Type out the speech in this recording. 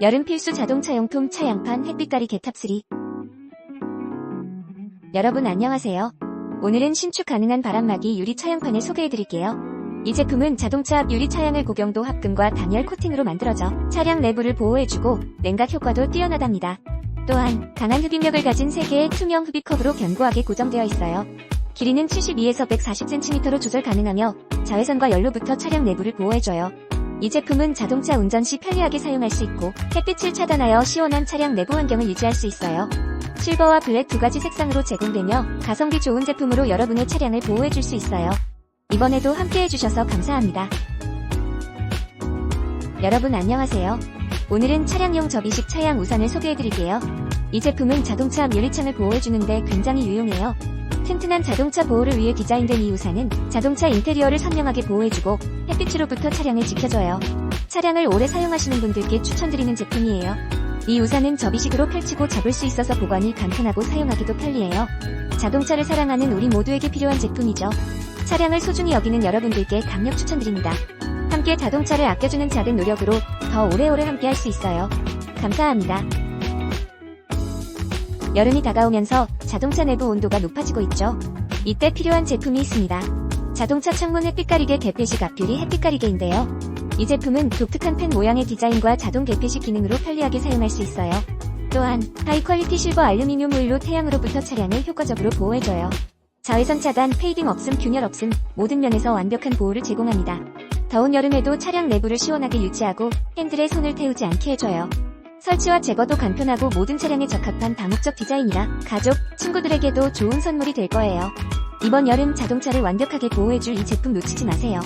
여름 필수 자동차 용품 차양판 햇빛가리 개탑3 여러분 안녕하세요. 오늘은 신축 가능한 바람막이 유리 차양판을 소개해드릴게요. 이 제품은 자동차 앞 유리 차양을 고경도 합금과 단열 코팅으로 만들어져 차량 내부를 보호해주고 냉각 효과도 뛰어나답니다. 또한 강한 흡입력을 가진 3개의 투명 흡입컵으로 견고하게 고정되어 있어요. 길이는 72에서 140cm로 조절 가능하며 자외선과 연료부터 차량 내부를 보호해줘요. 이 제품은 자동차 운전 시 편리하게 사용할 수 있고 햇빛을 차단하여 시원한 차량 내부 환경을 유지할 수 있어요. 실버와 블랙 두 가지 색상으로 제공되며 가성비 좋은 제품으로 여러분의 차량을 보호해 줄 수 있어요. 이번에도 함께 해주셔서 감사합니다. 여러분 안녕하세요. 오늘은 차량용 접이식 차양 우산을 소개해드릴게요. 이 제품은 자동차 앞 유리창을 보호해주는데 굉장히 유용해요. 튼튼한 자동차 보호를 위해 디자인된 이 우산은 자동차 인테리어를 선명하게 보호해주고 햇빛으로부터 차량을 지켜줘요. 차량을 오래 사용하시는 분들께 추천드리는 제품이에요. 이 우산은 접이식으로 펼치고 잡을 수 있어서 보관이 간편하고 사용하기도 편리해요. 자동차를 사랑하는 우리 모두에게 필요한 제품이죠. 차량을 소중히 여기는 여러분들께 강력 추천드립니다. 함께 자동차를 아껴주는 작은 노력으로 더 오래오래 함께 할 수 있어요. 감사합니다. 여름이 다가오면서 자동차 내부 온도가 높아지고 있죠. 이때 필요한 제품이 있습니다. 자동차 창문 햇빛 가리개 개폐식 앞유리 햇빛 가리개인데요. 이 제품은 독특한 펜 모양의 디자인과 자동 개폐식 기능으로 편리하게 사용할 수 있어요. 또한 하이 퀄리티 실버 알루미늄 오일로 태양으로부터 차량을 효과적으로 보호해줘요. 자외선 차단, 페이딩 없음, 균열 없음 모든 면에서 완벽한 보호를 제공합니다. 더운 여름에도 차량 내부를 시원하게 유지하고 핸들에 손을 태우지 않게 해줘요. 설치와 제거도 간편하고 모든 차량에 적합한 다목적 디자인이라 가족, 친구들에게도 좋은 선물이 될 거예요. 이번 여름 자동차를 완벽하게 보호해줄 이 제품 놓치지 마세요.